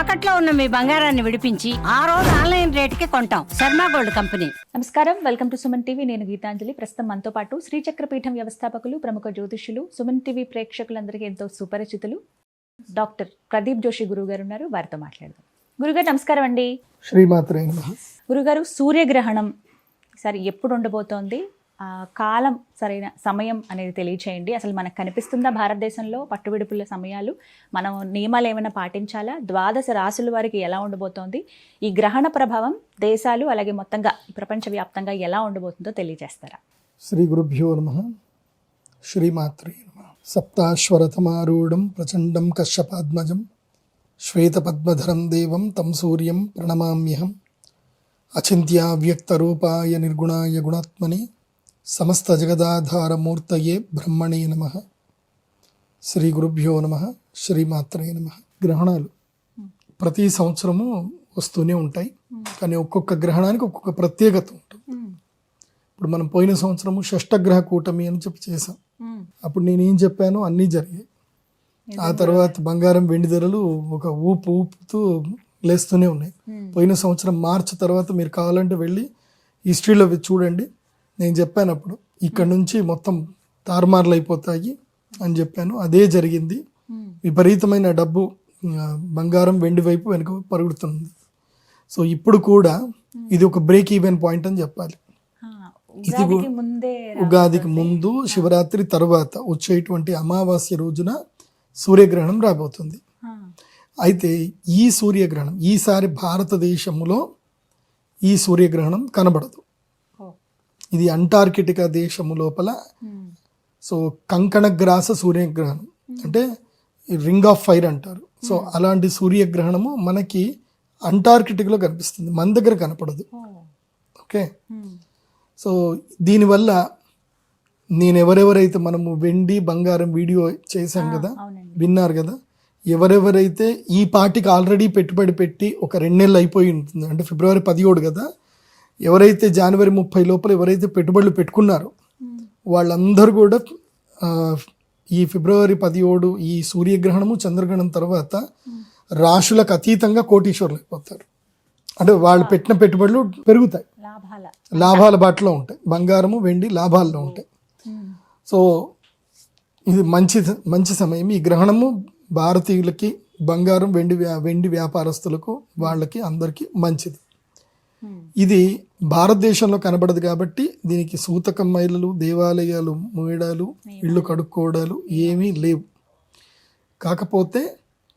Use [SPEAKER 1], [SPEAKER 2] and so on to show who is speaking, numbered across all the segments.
[SPEAKER 1] తాకట్లో ఉన్న మీ బంగారాన్ని విడిపించి ఆ రోజు ఆన్లైన్ రేటుకి కొంటాం. Sharma gold company.
[SPEAKER 2] నమస్కారం. Welcome to Suman TV. నేను గీతాంజలి. ప్రస్తుతం మనతో పాటు శ్రీచక్రపీఠం వ్యవస్థాపకులు ప్రముఖ జ్యోతిష్యులు సుమన్ టీవీ ప్రేక్షకులందరికీ ఎంతో సుపరిచితులు డాక్టర్ ప్రదీప్ జోషి గురువు గారు ఉన్నారు వారితో మాట్లాడదాం. గురుగారు నమస్కారం అండి.
[SPEAKER 3] శ్రీమాత్రే
[SPEAKER 2] గురుగారు సూర్యగ్రహణం సరే ఎప్పుడు ఉండబోతోంది? కాలం సరైన సమయం అనేది తెలియచేయండి. అసలు మనకు కనిపిస్తుందా భారతదేశంలో పట్టువిడుపుల సమయాలు? మనం నియమాలు ఏమైనా పాటించాలా? ద్వాదశ రాసుల వారికి ఎలా ఉండబోతోంది? ఈ గ్రహణ ప్రభావం దేశాలు అలాగే మొత్తంగా ప్రపంచవ్యాప్తంగా ఎలా ఉండబోతుందో తెలియజేస్తారా?
[SPEAKER 3] శ్రీ గురుభ్యో నమ. శ్రీమాత్రే నమ. సప్తాశ్వరథమారూఢం ప్రచండం కశ్యపాద్మజం శ్వేతపద్మధరం దేవం తం సూర్యం ప్రణమామ్యహం అచింత్యావ్యక్తరూపాయ నిర్గుణాయ గుణాత్మని సమస్త జగదాధారమూర్తయే బ్రహ్మణే నమ. శ్రీ గురుభ్యో నమ శ్రీమాత్రే నమ. గ్రహణాలు ప్రతి సంవత్సరము వస్తూనే ఉంటాయి. కానీ ఒక్కొక్క గ్రహణానికి ఒక్కొక్క ప్రత్యేకత ఉంటుంది. ఇప్పుడు మనం పోయిన సంవత్సరము షష్టగ్రహ కూటమి అని చెప్పి చేసాం అప్పుడు నేను ఏం చెప్పానో అన్నీ జరిగాయి. ఆ తర్వాత బంగారం వెండి ధరలు ఒక ఊపు ఊపుతూ లేస్తూనే ఉన్నాయి. పోయిన సంవత్సరం మార్చి తర్వాత మీరు కావాలంటే వెళ్ళి హిస్టరీలో చూడండి. నేను చెప్పాను అప్పుడు ఇక్కడ నుంచి మొత్తం తారుమార్లు అయిపోతాయి అని చెప్పాను. అదే జరిగింది. విపరీతమైన డబ్బు బంగారం వెండి వైపు వెనుక పరుగుతుంది సో ఇప్పుడు కూడా ఇది ఒక బ్రేక్ ఈవెన్ పాయింట్ అని చెప్పాలి.
[SPEAKER 2] ముందే
[SPEAKER 3] ఉగాదికి ముందు శివరాత్రి తర్వాత వచ్చేటువంటి అమావాస్య రోజున సూర్యగ్రహణం రాబోతుంది. అయితే ఈ సూర్యగ్రహణం ఈసారి భారతదేశంలో ఈ సూర్యగ్రహణం కనబడదు. ఇది అంటార్కిటికా దేశము లోపల సో కంకణగ్రాస సూర్యగ్రహణం. అంటే రింగ్ ఆఫ్ ఫైర్ అంటారు. సో అలాంటి సూర్యగ్రహణము మనకి అంటార్కిటిక్లో కనిపిస్తుంది. మన దగ్గర కనపడదు. ఓకే?
[SPEAKER 2] ఉమ్,
[SPEAKER 3] సో దీనివల్ల నేను ఎవరెవరైతే మనము వెండి బంగారం వీడియో చేశాం కదా విన్నారు కదా ఎవరెవరైతే ఈ పార్టీకి ఆల్రెడీ పెట్టుబడి పెట్టి ఒక రెండు నెలలు అయిపోయి ఉంటుంది. అంటే ఫిబ్రవరి పదిహేడు కదా ఎవరైతే జనవరి ముప్పై లోపల ఎవరైతే పెట్టుబడులు పెట్టుకున్నారో వాళ్ళందరూ కూడా ఈ ఫిబ్రవరి పదిహేడు ఈ సూర్యగ్రహణము చంద్రగ్రహణం తర్వాత రాశులకు అతీతంగా కోటీశ్వరులు అయిపోతారు అంటే వాళ్ళు పెట్టిన పెట్టుబడులు పెరుగుతాయి.
[SPEAKER 2] లాభాల.
[SPEAKER 3] బాటలో ఉంటాయి. బంగారము వెండి లాభాల్లో ఉంటాయి. సో ఇది మంచి మంచి సమయం. ఈ గ్రహణము భారతీయులకి బంగారం వెండి వెండి వ్యాపారస్తులకు వాళ్ళకి అందరికీ మంచిది. ఇది భారతదేశంలో కనబడదు కాబట్టి దీనికి సూతక మైలలు దేవాలయాలు మూయడాలు ఇళ్ళు కడుక్కోవడాలు ఏమీ లేవు. కాకపోతే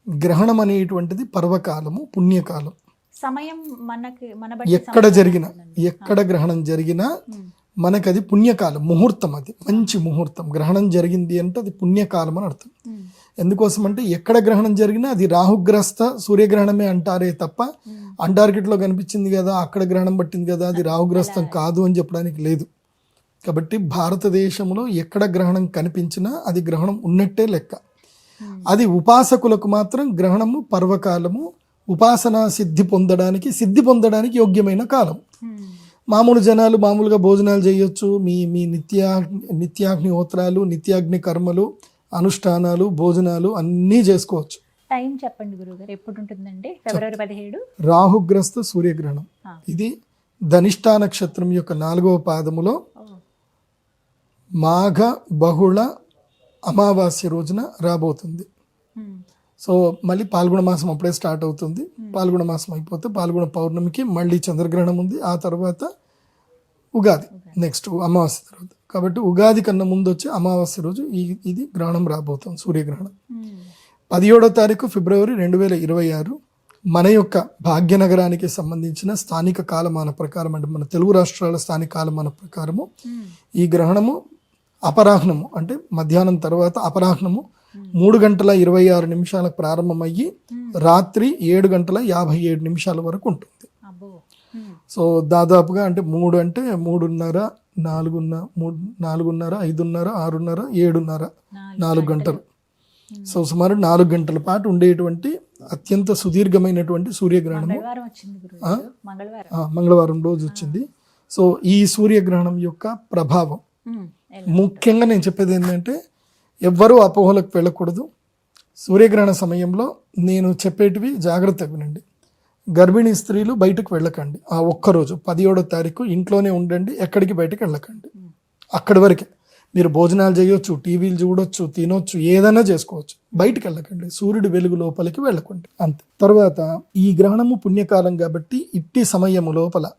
[SPEAKER 3] గ్రహణం అనేటువంటిది పర్వకాలము పుణ్యకాలం.
[SPEAKER 2] సమయం మనకి
[SPEAKER 3] ఎక్కడ జరిగినా ఎక్కడ గ్రహణం జరిగినా మనకి అది పుణ్యకాలం ముహూర్తం అది మంచి ముహూర్తం. గ్రహణం జరిగింది అంటే అది పుణ్యకాలం అని అర్థం. ఎందుకోసం అంటే ఎక్కడ గ్రహణం జరిగినా అది రాహుగ్రస్త సూర్యగ్రహణమే అంటారే తప్ప అంటార్కిట్లో కనిపించింది కదా అక్కడ గ్రహణం పట్టింది కదా అది రాహుగ్రస్తం కాదు అని చెప్పడానికి లేదు. కాబట్టి భారతదేశంలో ఎక్కడ గ్రహణం కనిపించినా అది గ్రహణం ఉన్నట్టే లెక్క. అది ఉపాసకులకు మాత్రం గ్రహణము పర్వకాలము ఉపాసనా సిద్ధి పొందడానికి సిద్ధి పొందడానికి యోగ్యమైన కాలం. మామూలు జనాలు మామూలుగా భోజనాలు చేయొచ్చు. మీ మీ నిత్యా నిత్యాగ్నిహోత్రాలు నిత్యాగ్ని కర్మలు అనుష్ఠానాలు భోజనాలు అన్నీ చేసుకోవచ్చు.
[SPEAKER 2] టైం చెప్పండి గురుగారు. ఎప్పుడు ఉంటుందండి ఫిబ్రవరి పదిహేడు?
[SPEAKER 3] రాహుగ్రస్త సూర్యగ్రహణం. ఇది ధనిష్టా నక్షత్రం యొక్క నాలుగవ పాదములో మాఘ బహుళ అమావాస్య రోజున రాబోతుంది. సో మళ్ళీ పాల్గొన మాసం అప్పుడే స్టార్ట్ అవుతుంది. పాల్గొన మాసం అయిపోతే పాల్గొన పౌర్ణమికి మళ్ళీ చంద్రగ్రహణం ఉంది. ఆ తర్వాత ఉగాది నెక్స్ట్ అమావాస్య తర్వాత. కాబట్టి ఉగాది కన్నా ముందు వచ్చే అమావాస్య రోజు ఈ ఇది గ్రహణం రాబోతుంది సూర్యగ్రహణం. పదిహేడో తారీఖు ఫిబ్రవరి రెండు వేల ఇరవై ఆరు మన యొక్క భాగ్యనగరానికి సంబంధించిన స్థానిక కాలమాన ప్రకారం అంటే మన తెలుగు రాష్ట్రాల స్థానిక కాలమాన ప్రకారము
[SPEAKER 2] ఉమ్,
[SPEAKER 3] ఈ గ్రహణము అపరాహ్నము అంటే మధ్యాహ్నం తర్వాత అపరాహ్నము మూడు గంటల ఇరవై ఆరు నిమిషాలకు ప్రారంభమయ్యి రాత్రి ఏడు గంటల యాభై ఏడు నిమిషాల వరకు ఉంటుంది. సో దాదాపుగా అంటే మూడు అంటే మూడున్నర నాలుగున్న మూడు నాలుగున్నర ఐదున్నర ఆరున్నర ఏడున్నర
[SPEAKER 2] నాలుగు
[SPEAKER 3] గంటలు. సో సుమారు నాలుగు గంటల పాటు ఉండేటువంటి అత్యంత సుదీర్ఘమైనటువంటి సూర్యగ్రహణము.
[SPEAKER 2] మంగళవారం
[SPEAKER 3] రోజు వచ్చింది. సో ఈ సూర్యగ్రహణం యొక్క ప్రభావం? ముఖ్యంగా నేను చెప్పేది ఏంటంటే ఎవ్వరూ అపోహలకు వెళ్ళకూడదు. సూర్యగ్రహణ సమయంలో నేను చెప్పేటివి జాగ్రత్తగా వినండి. గర్భిణీ స్త్రీలు బయటకు వెళ్ళకండి. ఆ ఒక్కరోజు పదిహేడో తారీఖు ఇంట్లోనే ఉండండి ఎక్కడికి బయటకు వెళ్ళకండి. అక్కడి వరకే. మీరు భోజనాలు చేయొచ్చు టీవీలు చూడొచ్చు తినొచ్చు ఏదైనా చేసుకోవచ్చు. బయటికి వెళ్ళకండి. సూర్యుడి వెలుగు లోపలికి వెళ్ళకండి. అంతే. తర్వాత ఈ గ్రహణము పుణ్యకాలం కాబట్టి ఇట్టి సమయము లోపల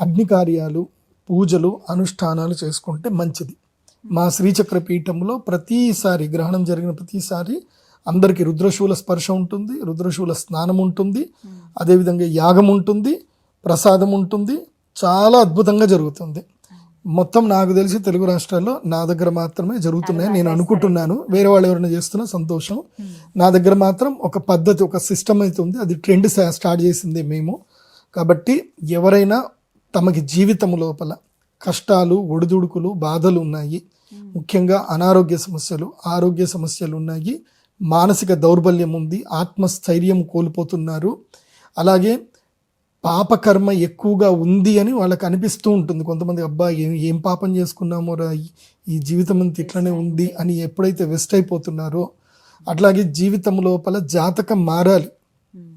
[SPEAKER 3] అగ్ని కార్యాలు పూజలు అనుష్ఠానాలు చేసుకుంటే మంచిది. మా శ్రీచక్ర పీఠంలో ప్రతిసారి గ్రహణం జరిగిన ప్రతిసారి అందరికీ రుద్రశూల స్పర్శ ఉంటుంది రుద్రశూల స్నానం ఉంటుంది అదేవిధంగా యాగం ఉంటుంది ప్రసాదం ఉంటుంది చాలా అద్భుతంగా జరుగుతుంది. మొత్తం నాకు తెలిసి తెలుగు రాష్ట్రాల్లో నా దగ్గర మాత్రమే జరుగుతున్నాయి నేను అనుకుంటున్నాను. వేరే వాళ్ళు ఎవరైనా చేస్తున్నా సంతోషం. నా దగ్గర మాత్రం ఒక పద్ధతి ఒక సిస్టమ్ అయితే ఉంది. అది ట్రెండ్ స్టార్ట్ చేసింది మేము. కాబట్టి ఎవరైనా తమకి జీవితం లోపల కష్టాలు ఒడిదుడుకులు బాధలు ఉన్నాయి ముఖ్యంగా అనారోగ్య సమస్యలు ఆరోగ్య సమస్యలు ఉన్నాయి. మానసిక దౌర్బల్యం ఉంది. ఆత్మస్థైర్యం కోల్పోతున్నారు. అలాగే పాపకర్మ ఎక్కువగా ఉంది అని వాళ్ళకి అనిపిస్తూ ఉంటుంది. కొంతమంది అబ్బా ఏం ఏం పాపం చేసుకున్నామో రా ఈ- ఈ జీవితం అంత ఇట్లనే ఉంది అని ఎప్పుడైతే వెస్ట్ అయిపోతున్నారో అట్లాగే జీవితం లోపల జాతకం మారాలి.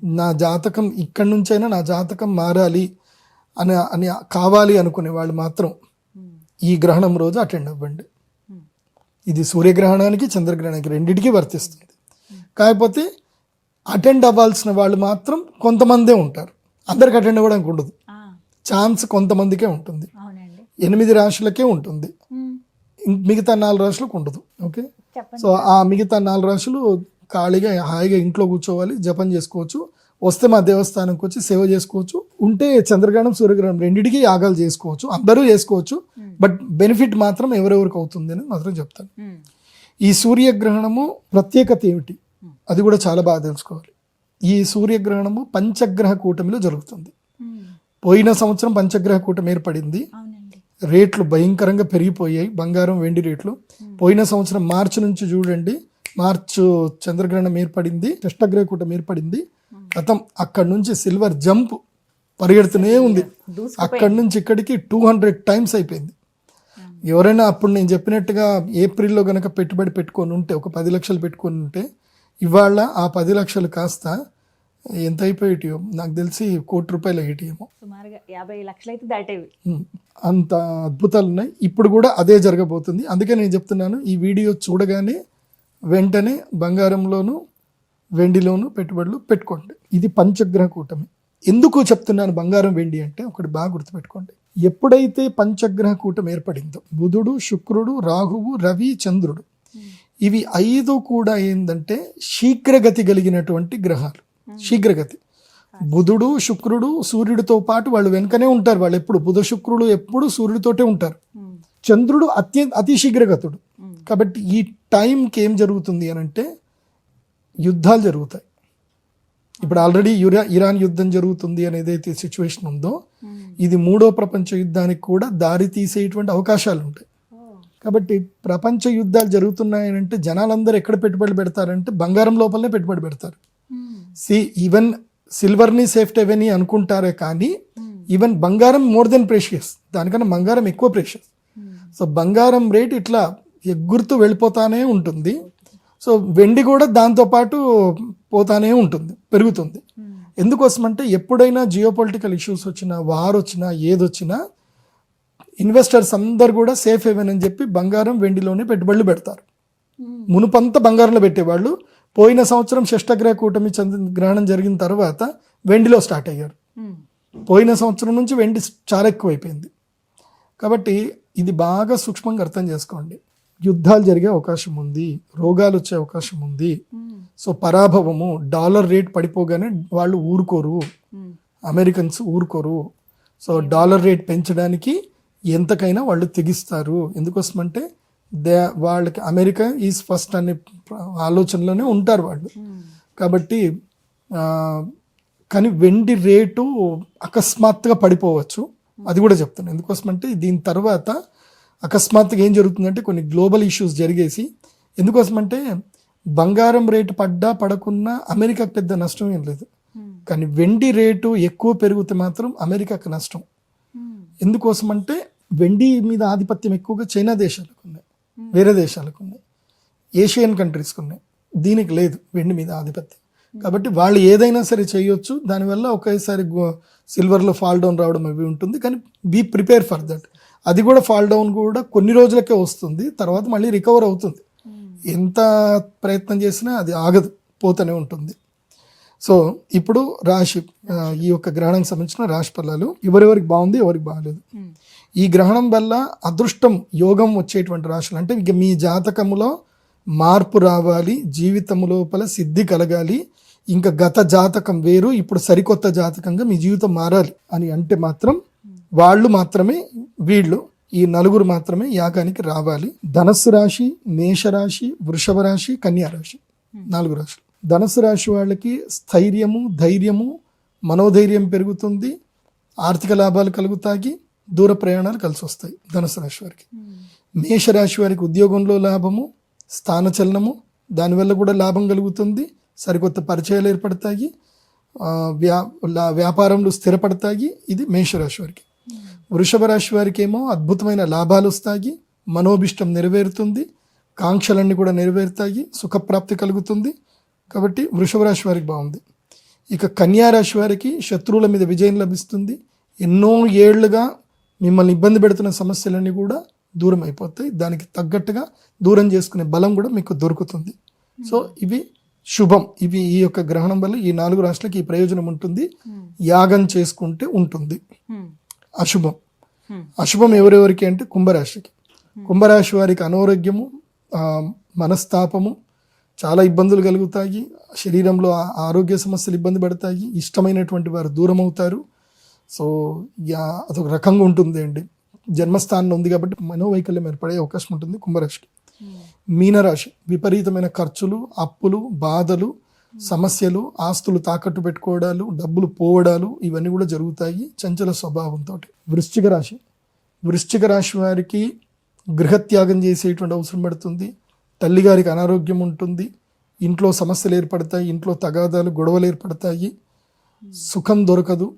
[SPEAKER 3] నా జాతకం ఇక్కడి నుంచైనా నా జాతకం మారాలి అని అని కావాలి అనుకునే వాళ్ళు మాత్రం ఈ గ్రహణం రోజు అటెండ్ అవ్వండి. ఇది సూర్యగ్రహణానికి చంద్రగ్రహణానికి రెండింటికి వర్తిస్తుంది. కాకపోతే అటెండ్ అవ్వాల్సిన వాళ్ళు మాత్రం కొంతమందే ఉంటారు. అందరికి అటెండ్ అవ్వడానికి ఉండదు. ఛాన్స్ కొంతమందికే ఉంటుంది. ఎనిమిది రాశులకే ఉంటుంది. మిగతా నాలుగు రాశులకు ఉండదు. ఓకే? సో ఆ మిగతా నాలుగు రాశులు ఖాళీగా హాయిగా ఇంట్లో కూర్చోవాలి జపం చేసుకోవచ్చు. వస్తే మా దేవస్థానంకి వచ్చి సేవ చేసుకోవచ్చు. ఉంటే చంద్రగ్రహణం సూర్యగ్రహణం రెండింటికి యాగాలు చేసుకోవచ్చు. అందరూ చేసుకోవచ్చు. బట్ బెనిఫిట్ మాత్రం ఎవరెవరికి అవుతుంది అని మాత్రం చెప్తాను.
[SPEAKER 2] మ్మ్.
[SPEAKER 3] ఈ సూర్యగ్రహణము ప్రత్యేకత ఏమిటి? అది కూడా చాలా బాగా తెలుసుకోవాలి. ఈ సూర్యగ్రహణము పంచగ్రహ కూటమిలో జరుగుతుంది.
[SPEAKER 2] మ్మ్.
[SPEAKER 3] పోయిన సంవత్సరం పంచగ్రహ కూటమి ఏర్పడింది. రేట్లు భయంకరంగా పెరిగిపోయాయి. బంగారం వెండి రేట్లు. పోయిన సంవత్సరం మార్చి నుంచి చూడండి. మార్చు చంద్రగ్రహణం ఏర్పడింది. షష్టగ్రహ కూటమి ఏర్పడింది. గతం అక్కడి నుంచి సిల్వర్ జంప్ పరిగెడుతూనే ఉంది. అక్కడి నుంచి ఇక్కడికి టూ హండ్రెడ్ టైమ్స్ అయిపోయింది. ఎవరైనా అప్పుడు నేను చెప్పినట్టుగా ఏప్రిల్లో గనక పెట్టుబడి పెట్టుకొని ఉంటే ఒక పది లక్షలు పెట్టుకొని ఉంటే ఇవాళ ఆ పది లక్షలు కాస్త ఎంత అయిపోయేటియో నాకు తెలిసి కోటి రూపాయలు అయ్యేటియేమో
[SPEAKER 2] సుమారుగా యాభై లక్షలు అయితే దాటేవి
[SPEAKER 3] అంత అద్భుతాలు ఉన్నాయి. ఇప్పుడు కూడా అదే జరగబోతుంది. అందుకే నేను చెప్తున్నాను ఈ వీడియో చూడగానే వెంటనే బంగారంలోను వెండిలోను పెట్టుబడులు పెట్టుకోండి. ఇది పంచగ్రహ కూటమి. ఎందుకు చెప్తున్నాను బంగారం వెండి అంటే ఒకటి బాగా గుర్తుపెట్టుకోండి. ఎప్పుడైతే పంచగ్రహ కూటమి ఏర్పడిందో బుధుడు శుక్రుడు రాహువు రవి చంద్రుడు ఇవి ఐదు కూడా ఏంటంటే శీఘ్రగతి కలిగినటువంటి గ్రహాలు. శీఘ్రగతి. బుధుడు శుక్రుడు సూర్యుడితో పాటు వాళ్ళు వెనుకనే ఉంటారు. వాళ్ళు ఎప్పుడు బుధ శుక్రుడు ఎప్పుడు సూర్యుడితోటే ఉంటారు. చంద్రుడు అత్యంత అతి శీఘ్రగతుడు. కాబట్టి ఈ టైంకి ఏం జరుగుతుంది అని అంటే యుద్ధాలు జరుగుతాయి. ఇప్పుడు ఆల్రెడీ యురా ఇరాన్ యుద్ధం జరుగుతుంది అనేదైతే ఏదైతే సిచ్యువేషన్ ఉందో ఇది మూడో ప్రపంచ యుద్ధానికి కూడా దారి తీసేటువంటి అవకాశాలు ఉంటాయి. కాబట్టి ప్రపంచ యుద్ధాలు జరుగుతున్నాయనంటే జనాలందరూ ఎక్కడ పెట్టుబడి పెడతారంటే బంగారం లోపలనే పెట్టుబడి పెడతారు. సి ఈవెన్ సిల్వర్ని సేఫ్ట్ అవని అనుకుంటారే కానీ ఈవెన్ బంగారం మోర్ దెన్ ప్రేషియస్. దానికన్నా బంగారం ఎక్కువ ప్రేషియస్. సో బంగారం రేట్ ఇట్లా ఎగ్గురుతూ వెళ్ళిపోతానే ఉంటుంది. సో వెండి కూడా దాంతోపాటు పోతానే ఉంటుంది పెరుగుతుంది. ఎందుకోసం అంటే ఎప్పుడైనా జియో పొలిటికల్ ఇష్యూస్ వచ్చినా వార్ వచ్చినా ఏదొచ్చినా ఇన్వెస్టర్స్ అందరు కూడా సేఫ్ హెవెన్ అని చెప్పి బంగారం వెండిలోనే పెట్టుబడులు పెడతారు. మునుపంతా బంగారంలో పెట్టేవాళ్ళు. పోయిన సంవత్సరం షష్టగ్రహ కూటమి చంద్ర గ్రహణం జరిగిన తర్వాత వెండిలో స్టార్ట్ అయ్యారు.
[SPEAKER 2] మ్మ్.
[SPEAKER 3] పోయిన సంవత్సరం నుంచి వెండి చాలా ఎక్కువైపోయింది. కాబట్టి ఇది బాగా సూక్ష్మంగా అర్థం చేసుకోండి. యుద్ధాలు జరిగే అవకాశం ఉంది రోగాలు వచ్చే అవకాశం ఉంది. సో పరాభవము డాలర్ రేట్ పడిపోగానే వాళ్ళు ఊరుకోరు.
[SPEAKER 2] మ్మ్.
[SPEAKER 3] అమెరికన్స్ ఊరుకోరు. సో డాలర్ రేట్ పెంచడానికి ఎంతకైనా వాళ్ళు తెగిస్తారు. ఎందుకోసమంటే దే వాళ్ళకి అమెరికా ఈజ్ ఫస్ట్ అనే ఆలోచనలోనే ఉంటారు వాళ్ళు. కాబట్టి ఆ, కానీ వెండి రేటు అకస్మాత్తుగా పడిపోవచ్చు. అది కూడా చెప్తాను ఎందుకోసమంటే దీని తర్వాత అకస్మాత్తుగా ఏం జరుగుతుందంటే కొన్ని గ్లోబల్ ఇష్యూస్ జరిగేసి ఎందుకోసమంటే బంగారం రేటు పడ్డా పడకున్నా అమెరికాకు పెద్ద నష్టం ఏం లేదు. కానీ వెండి రేటు ఎక్కువ పెరిగితే మాత్రం అమెరికాకు నష్టం. ఎందుకోసమంటే వెండి మీద ఆధిపత్యం ఎక్కువగా చైనా దేశాలకు ఉన్నాయి వేరే దేశాలకు ఉన్నాయి ఏషియన్ కంట్రీస్కి ఉన్నాయి దీనికి లేదు వెండి మీద ఆధిపత్యం. కాబట్టి వాళ్ళు ఏదైనా సరే చేయొచ్చు. దానివల్ల ఒకేసారి సిల్వర్లో ఫాల్ డౌన్ రావడం అవి ఉంటుంది. కానీ బీ ప్రిపేర్ ఫర్ దట్ అది కూడా ఫాల్ డౌన్ కూడా కొన్ని రోజులకే వస్తుంది. తర్వాత మళ్ళీ రికవర్ అవుతుంది. ఎంత ప్రయత్నం చేసినా అది ఆగదు పోతూనే ఉంటుంది. సో ఇప్పుడు రాశి ఈ యొక్క గ్రహణానికి సంబంధించిన రాశి ఫలాలు ఎవరెవరికి బాగుంది ఎవరికి బాగాలేదు. ఈ గ్రహణం వల్ల అదృష్టం యోగం వచ్చేటువంటి రాశులు అంటే ఇక మీ జాతకములో మార్పు రావాలి జీవితము లోపల సిద్ధి కలగాలి ఇంకా గత జాతకం వేరు ఇప్పుడు సరికొత్త జాతకంగా మీ జీవితం మారాలి అని అంటే మాత్రం వాళ్ళు మాత్రమే వీళ్ళు ఈ నలుగురు మాత్రమే యాగానికి రావాలి. ధనస్సు రాశి మేషరాశి వృషభ రాశి కన్యా రాశి. నాలుగు రాశులు. ధనస్సు రాశి వాళ్ళకి స్థైర్యము ధైర్యము మనోధైర్యం పెరుగుతుంది. ఆర్థిక లాభాలు కలుగుతాయి. దూర ప్రయాణాలు కలిసి వస్తాయి ధనుసు రాశి వారికి. మేషరాశి వారికి ఉద్యోగంలో లాభము స్థానచలనము దానివల్ల కూడా లాభం కలుగుతుంది. సరికొత్త పరిచయాలు ఏర్పడతాయి. వ్యా వ్యాపారంలో స్థిరపడతాయి. ఇది మేషరాశి వారికి. వృషభ రాశి వారికి ఏమో అద్భుతమైన లాభాలు వస్తాయి మనోభిష్టం నెరవేరుతుంది కాంక్షలన్నీ కూడా నెరవేరుతాయి సుఖప్రాప్తి కలుగుతుంది. కాబట్టి వృషభ రాశి వారికి బాగుంది. ఇక కన్యా రాశి వారికి శత్రువుల మీద విజయం లభిస్తుంది. ఎన్నో ఏళ్ళుగా మిమ్మల్ని ఇబ్బంది పెడుతున్న సమస్యలన్నీ కూడా దూరం అయిపోతాయి. దానికి తగ్గట్టుగా దూరం చేసుకునే బలం కూడా మీకు దొరుకుతుంది. సో ఇవి శుభం. ఇవి ఈ యొక్క గ్రహణం వల్ల ఈ నాలుగు రాష్ట్రాలకి ఈ ప్రయోజనం ఉంటుంది. యాగం చేసుకుంటే ఉంటుంది. అశుభం. అశుభం ఎవరెవరికి అంటే కుంభరాశికి. కుంభరాశి వారికి అనారోగ్యము మనస్తాపము చాలా ఇబ్బందులు కలుగుతాయి. శరీరంలో ఆరోగ్య సమస్యలు ఇబ్బంది పడతాయి. ఇష్టమైనటువంటి వారు దూరం అవుతారు సో యా అదొక రకంగా ఉంటుంది అండి జన్మస్థానం ఉంది కాబట్టి మనోవైకల్యం ఏర్పడే అవకాశం ఉంటుంది కుంభరాశికి. మీనరాశి విపరీతమైన ఖర్చులు అప్పులు బాధలు సమస్యలు ఆస్తులు తాకట్టు పెట్టుకోవడాలు డబ్బులు పోవడాలు ఇవన్నీ కూడా జరుగుతాయి చంచల స్వభావంతో వృశ్చిక రాశి. వృశ్చిక రాశి వారికి గృహత్యాగం చేసేటువంటి అవసరం పడుతుంది. తల్లిగారికి అనారోగ్యం ఉంటుంది. ఇంట్లో సమస్యలు ఏర్పడతాయి ఇంట్లో తగాదాలు గొడవలు ఏర్పడతాయి. సుఖం దొరకదు.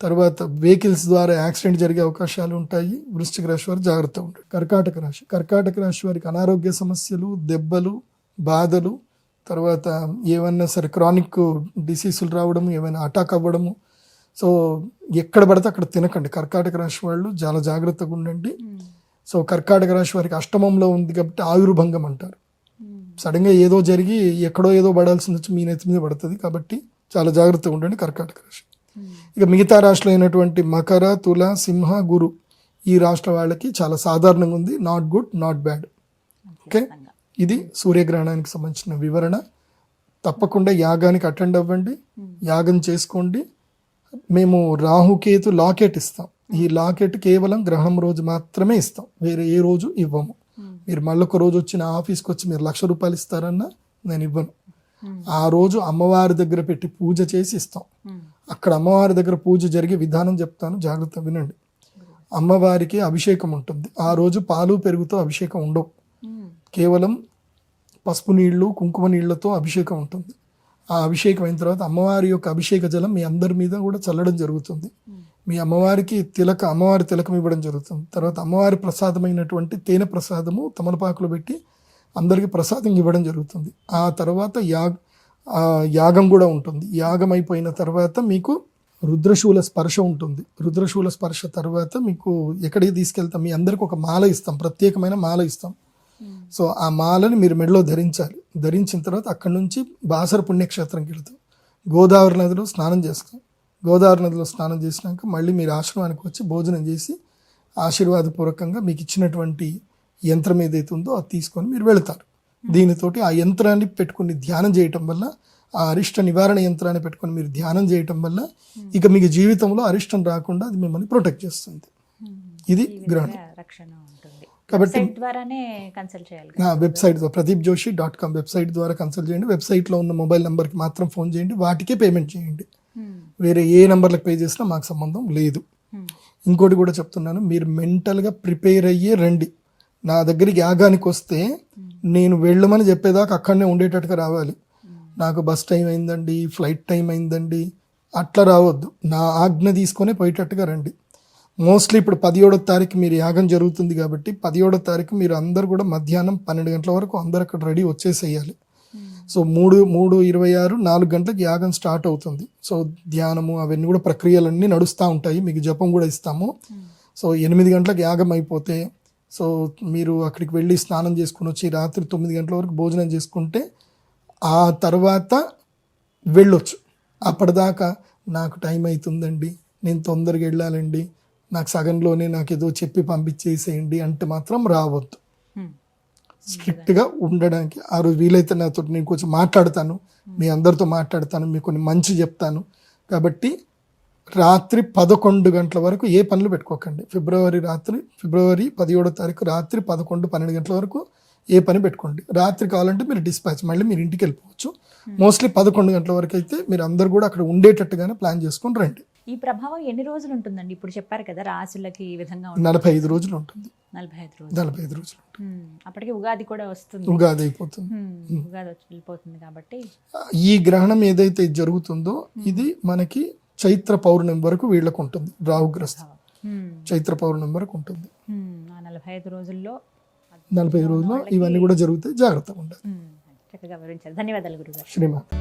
[SPEAKER 3] తర్వాత వెహికల్స్ ద్వారా యాక్సిడెంట్ జరిగే అవకాశాలు ఉంటాయి. వృశ్చిక రాశి వారు జాగ్రత్త ఉంటారు కర్కాటక రాశి. కర్కాటక రాశి వారికి అనారోగ్య సమస్యలు దెబ్బలు బాధలు తర్వాత ఏమన్నా సరే క్రానిక్ డిసీజులు రావడము ఏమైనా అటాక్ అవ్వడము. సో ఎక్కడ పడితే అక్కడ తినకండి. కర్కాటక రాశి వాళ్ళు చాలా జాగ్రత్తగా ఉండండి. సో కర్కాటక రాశి వారికి అష్టమంలో ఉంది కాబట్టి ఆయుర్భంగం అంటారు. సడన్గా ఏదో జరిగి ఎక్కడో ఏదో పడాల్సింది వచ్చి మీ నెత్తి మీద పడుతుంది కాబట్టి చాలా జాగ్రత్తగా ఉండండి కర్కాటక రాశి. ఇక మిగతా రాష్ట్రాలు అయినటువంటి మకర తుల సింహ గురు ఈ రాష్ట్ర వాళ్ళకి చాలా సాధారణంగా ఉంది. Not good not bad okay ఇది సూర్యగ్రహణానికి సంబంధించిన వివరణ. తప్పకుండా యాగానికి అటెండ్ అవ్వండి. యాగం చేసుకోండి. మేము రాహుకేతు లాకెట్ ఇస్తాం. ఈ లాకెట్ కేవలం గ్రహణం రోజు మాత్రమే ఇస్తాం. వేరే ఏ రోజు ఇవ్వము. మీరు మళ్ళొక రోజు వచ్చి నా ఆఫీస్కి వచ్చి మీరు లక్ష రూపాయలు ఇస్తారన్నా నేను ఇవ్వను. ఆ రోజు అమ్మవారి దగ్గర పెట్టి పూజ చేసి ఇస్తాం. అక్కడ అమ్మవారి దగ్గర పూజ జరిగే విధానం చెప్తాను. జాగ్రత్త వినండి. అమ్మవారికి అభిషేకం ఉంటుంది. ఆ రోజు పాలు పెరుగుతో అభిషేకం ఉండవు. కేవలం పసుపు నీళ్ళు కుంకుమ నీళ్ళతో అభిషేకం ఉంటుంది. ఆ అభిషేకం అయిన తర్వాత అమ్మవారి యొక్క అభిషేక జలం మీ అందరి మీద కూడా చల్లడం జరుగుతుంది. మీ అమ్మవారికి తిలక అమ్మవారి తిలకం ఇవ్వడం జరుగుతుంది. తర్వాత అమ్మవారి ప్రసాదమైనటువంటి తేనె ప్రసాదము తమలపాకులు పెట్టి అందరికీ ప్రసాదం ఇవ్వడం జరుగుతుంది. ఆ తర్వాత యాగ ఆ యాగం కూడా ఉంటుంది. యాగం అయిపోయిన తర్వాత మీకు రుద్రశూల స్పర్శ ఉంటుంది. రుద్రశూల స్పర్శ తర్వాత మీకు ఎక్కడికి తీసుకెళ్తాం? మీ అందరికి ఒక మాల ఇస్తాం. ప్రత్యేకమైన మాల ఇస్తాం. సో ఆ మాలని మీరు మెడలో ధరించాలి. ధరించిన తర్వాత అక్కడి నుంచి బాసర పుణ్యక్షేత్రంకి వెళ్తాం. గోదావరి నదిలో స్నానం చేస్తాం. గోదావరి నదిలో స్నానం చేసినాక మళ్ళీ మీరు ఆశ్రమానికి వచ్చి భోజనం చేసి ఆశీర్వాదపూర్వకంగా మీకు ఇచ్చినటువంటి యంత్రం ఏదైతే ఉందో అది తీసుకొని మీరు వెళతారు. దీనితోటి ఆ యంత్రాన్ని పెట్టుకుని ధ్యానం చేయటం వల్ల ఆ అరిష్ట నివారణ యంత్రాన్ని పెట్టుకొని మీరు ధ్యానం చేయటం వల్ల ఇక మీకు జీవితంలో అరిష్టం రాకుండా అది మిమ్మల్ని ప్రొటెక్ట్ చేస్తుంది. ఇది గ్రహణం. కాబట్టి
[SPEAKER 2] వెబ్సైట్ ద్వారానే కన్సల్ట్ చేయాలి
[SPEAKER 3] website Pradeep Joshi dot com website ద్వారా కన్సల్ట్ చేయండి. వెబ్సైట్లో ఉన్న మొబైల్ నెంబర్కి మాత్రం ఫోన్ చేయండి. వాటికే పేమెంట్ చేయండి. వేరే ఏ నెంబర్లకు పే చేసినా మాకు సంబంధం లేదు. ఇంకోటి కూడా చెప్తున్నాను. మీరు మెంటల్గా ప్రిపేర్ అయ్యే రండి. నా దగ్గరికి యాగానికి వస్తే నేను వెళ్ళమని చెప్పేదాకా అక్కడనే ఉండేటట్టుగా రావాలి. నాకు బస్ టైం అయిందండి ఫ్లైట్ టైం అయిందండి. అట్లా రావద్దు. నా ఆజ్ఞ తీసుకొని పోయేటట్టుగా రండి. మోస్ట్లీ ఇప్పుడు పదిహేడో తారీఖు మీరు యాగం జరుగుతుంది కాబట్టి పదిహేడో తారీఖు మీరు అందరు కూడా మధ్యాహ్నం పన్నెండు గంటల వరకు అందరు అక్కడ రెడీ వచ్చేసేయాలి. సో మూడు మూడు ఇరవై ఆరు నాలుగు గంటలకు యాగం స్టార్ట్ అవుతుంది. సో ధ్యానము అవన్నీ కూడా ప్రక్రియలన్నీ నడుస్తూ ఉంటాయి. మీకు జపం కూడా ఇస్తాము. సో ఎనిమిది గంటలకు యాగం అయిపోతే సో మీరు అక్కడికి వెళ్ళి స్నానం చేసుకుని వచ్చి రాత్రి తొమ్మిది గంటల వరకు భోజనం చేసుకుంటే ఆ తర్వాత వెళ్ళొచ్చు. అప్పటిదాకా నాకు టైం అవుతుందండి. నేను తొందరగా వెళ్ళాలండి. నాకు సగంలోనే నాకు ఏదో చెప్పి పంపించేసేయండి అంటే మాత్రం రావద్దు. స్ట్రిక్ట్గా ఉండడానికి ఆ రోజు వీలైతే నాతో నేను కొంచెం మాట్లాడతాను మీ అందరితో మాట్లాడతాను మీకు కొన్ని మంచి చెప్తాను. కాబట్టి రాత్రి పదకొండు గంటల వరకు ఏ పనులు పెట్టుకోకండి. ఫిబ్రవరి రాత్రి ఫిబ్రవరి పదిహేడో తారీఖు రాత్రి పదకొండు పన్నెండు గంటల వరకు ఏ పని పెట్టుకోండి. రాత్రి కావాలంటే మీరు డిస్పాచ్ మళ్ళీ మీరు ఇంటికి వెళ్ళిపోవచ్చు. మోస్ట్లీ పదకొండు గంటల వరకు అయితే మీరు అందరు కూడా అక్కడ ఉండేటట్టుగానే ప్లాన్ చేసుకొని రండి.
[SPEAKER 2] ఈ ప్రభావం ఎన్ని రోజులు ఉంటుందండి? ఇప్పుడు చెప్పారు కదా రాసులకి ఈ విధంగా
[SPEAKER 3] నలభై ఐదు రోజులు ఉంటుంది.
[SPEAKER 2] నలభై ఐదు రోజులు.
[SPEAKER 3] నలభై ఐదు రోజులు.
[SPEAKER 2] అప్పటికి ఉగాది కూడా వస్తుంది.
[SPEAKER 3] ఉగాది అయిపోతుంది.
[SPEAKER 2] ఉగాది వచ్చి వెళ్ళిపోతుంది కాబట్టి.
[SPEAKER 3] ఈ గ్రహణం ఏదైతే జరుగుతుందో ఇది మనకి చైత్ర పౌర్ణమి వరకు వీళ్ళకు ఉంటుంది. రాహుగ్రస్తం. చైత్ర పౌర్ణమి వరకు ఉంటుంది.
[SPEAKER 2] నలభై ఐదు రోజుల్లో
[SPEAKER 3] నలభై రోజుల్లో ఇవన్నీ కూడా జరుగుతాయి. జాగ్రత్తగా ఉండాలి.
[SPEAKER 2] చక్కగా వివరించారు. ధన్యవాదాలు గురుగారు.
[SPEAKER 3] శ్రీమాత